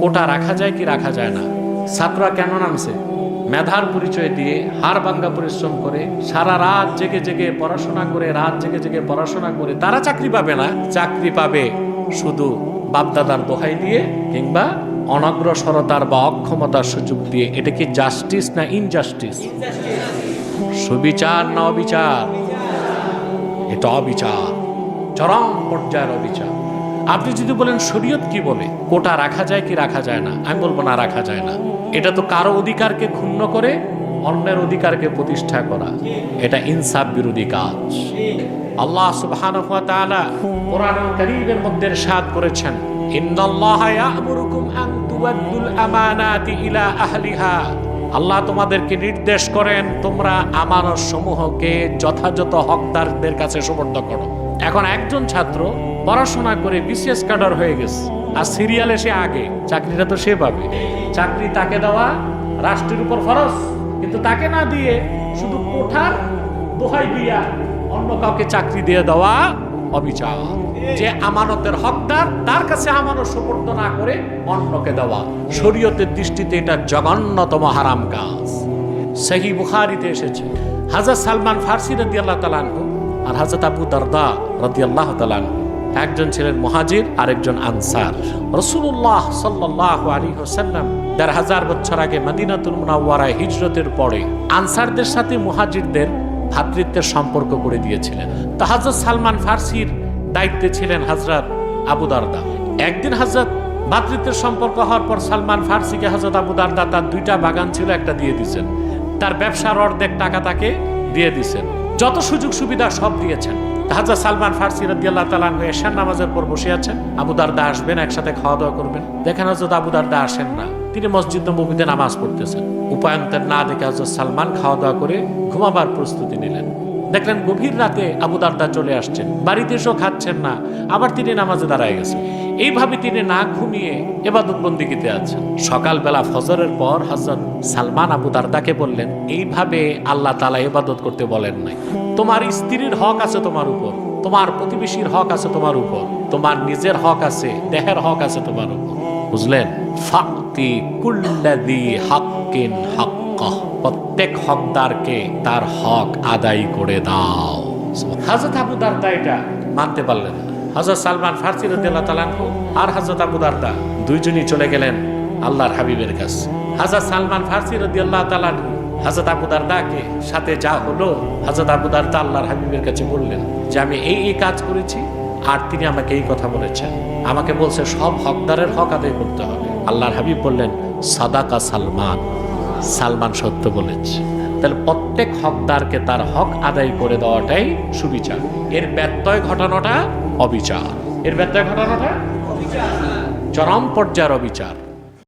কোটা রাখা যায় কি রাখা যায় না। ছাত্ররা কেন নামছে? মেধার পরিচয় দিয়ে হাড় ভাঙ্গা পরিশ্রম করে সারা রাত জেগে জেগে পড়াশোনা করে, রাত জেগে জেগে পড়াশোনা করে, তারা চাকরি পাবে না। চাকরি পাবে শুধু বাপদাদার দোহাই দিয়ে কিংবা অনগ্রসরতার বা অক্ষমতার সুযোগ দিয়ে। এটা কি জাস্টিস না ইনজাস্টিস সুবিচার না অবিচার? এটা অবিচার। চরম পর্যায়ের অবিচার। আপনি যদি বলেন শরীয়ত কি বলে, কোটা রাখা যায় কি রাখা যায় না? আমি বলব না, রাখা যায় না। এটা তো কারও অধিকারকে ক্ষুণ্ণ করে, অন্যের অধিকারকে প্রতিষ্ঠা করা। এটা ইনসাফ বিরোধী কাজ। আল্লাহ সুবহানাহু ওয়া তাআলা কোরআনুল কারীমের মধ্যে ইরশাদ করেছেন, ইন্নাল্লাহা ইয়া'মুরুকুম আন তুওয়াদ্দুল আমানাতি ইলা আহলিহা। আল্লাহ তোমাদেরকে নির্দেশ করেন, তোমরা আমানত সমূহকে যথাযথ হকদারদের কাছে সুবর্দ করো। এখন একজন ছাত্র পড়াশোনা করে বিসিএস কাডার হয়ে গেছে। আর সিরিয়ালে সে আগে, চাকরিটা তো সে পাবে। চাকরি তাকে দেওয়া রাষ্ট্রের উপর ফরজ, কিন্তু তাকে না দিয়ে শুধু কোঠার দোহাই দিয়া অন্য কাউকে চাকরি দিয়ে দেওয়া অবিচার। যে আমানতের হকদার, তার কাছে আমানত সুপর্দ না করে অন্যকে দেওয়া। শরীয়তের দৃষ্টিতে এটা জঘন্যতম হারাম কাজ। সহি বুখারিতে এসেছে। হাজার সালমান ফার্সি রদি আল্লাহ তালানহু আর হাজরত আবু দারদা রদি আল্লাহ তালানহু একজন ছিলেন মহাজির, আরেকজন আনসার। রসুল্লাহ সাল্লাহ আলী হোসাল্লাম দেড় হাজার বছর আগে মদিনাতুল মুনাওয়ারায় হিজরতের পরে আনসারদের সাথে মুহাজিরদের ভাতৃত্বের সম্পর্ক করে দিয়েছিলেন। তো হজরত সালমান ফার্সির দায়িত্বে ছিলেন হজরত আবু দারদা। একদিন হজরত ভাতৃত্বের সম্পর্ক হওয়ার পর সালমান ফার্সিকে হজরত আবু দারদা তার দুইটা বাগান ছিল একটা দিয়ে দিয়েছেন। তার ব্যবসার অর্ধেক টাকা তাকে দিয়ে দিয়েছেন। যত সুযোগ সুবিধা সব দিয়েছেন। হাজা সালমান ফার্সি রাদিয়াল্লাহ তালান এশার নামাজের পর বসে আছেন। আবু দারদা আসবেন, একসাথে খাওয়া দাওয়া করবেন। দেখেন হজরত আবু দারদা আসেন না। তিনি মসজিদ নবীতে নামাজ পড়তেছেন। উপায়ন্তের না দেখে হজরত সালমান খাওয়া দাওয়া করে ঘুমাবার প্রস্তুতি নিলেন। দেখলেন গভীর রাতে আবু দারদা চলে আসছেন। বাড়িতে এসেও খাচ্ছেন না। আবার তিনি নামাজে দাঁড়ায় গেছেন। এইভাবে তিনি না ঘুমিয়ে এবাদত বন্দিগিতে আছেন। সকালবেলা ফজরের পর হজরত সালমান আবু দারদাকে বললেন, এইভাবে আল্লাহ তালা এবাদত করতে বলেন নাই। তোমার স্ত্রীর হক আছে তোমার উপর, তোমার প্রতিবেশীর হক আছে তোমার উপর, তোমার নিজের হক আছে, দেহের হক আছে তোমার উপর। বুঝলেন? ফাক্তি কুল্লাদি হাক্কিন হাক্কাহ, প্রত্যেক হকদারকে তার হক আদায় করে দাও। হাজরত আবু দারদা এটা মানতে পারলেন না। হজরত সালমান ফার্সি রদিয়াল্লাহ তালানহু আর হজরত আবু দারদা দুইজনই চলে গেলেন আল্লাহর হাবিবের কাছে। হজরত সালমান ফার্সি রদিয়াল্লাহ তালানহু হজরত আবু দারদাকে সাথে যা হলো হজরত আবু দারদা আল্লাহর হাবিবের কাছে বললেন যে, আমি এই এই কাজ করেছি, আর তিনি আমাকে এই কথা বলেছেন। আমাকে বলছে, সব হকদারের হক আদায় করতে হবে। আল্লাহর হাবিব বললেন, সাদাকা সালমান। সালমান সত্য বলেছে। তাহলে প্রত্যেক হকদারকে তার হক আদায় করে দেওয়াটাই সুবিচার। এর ব্যত্যয় ঘটানোটা অবিচার। এর ব্যথা ঘটানোটা? চরম পর্যায়ের অবিচার।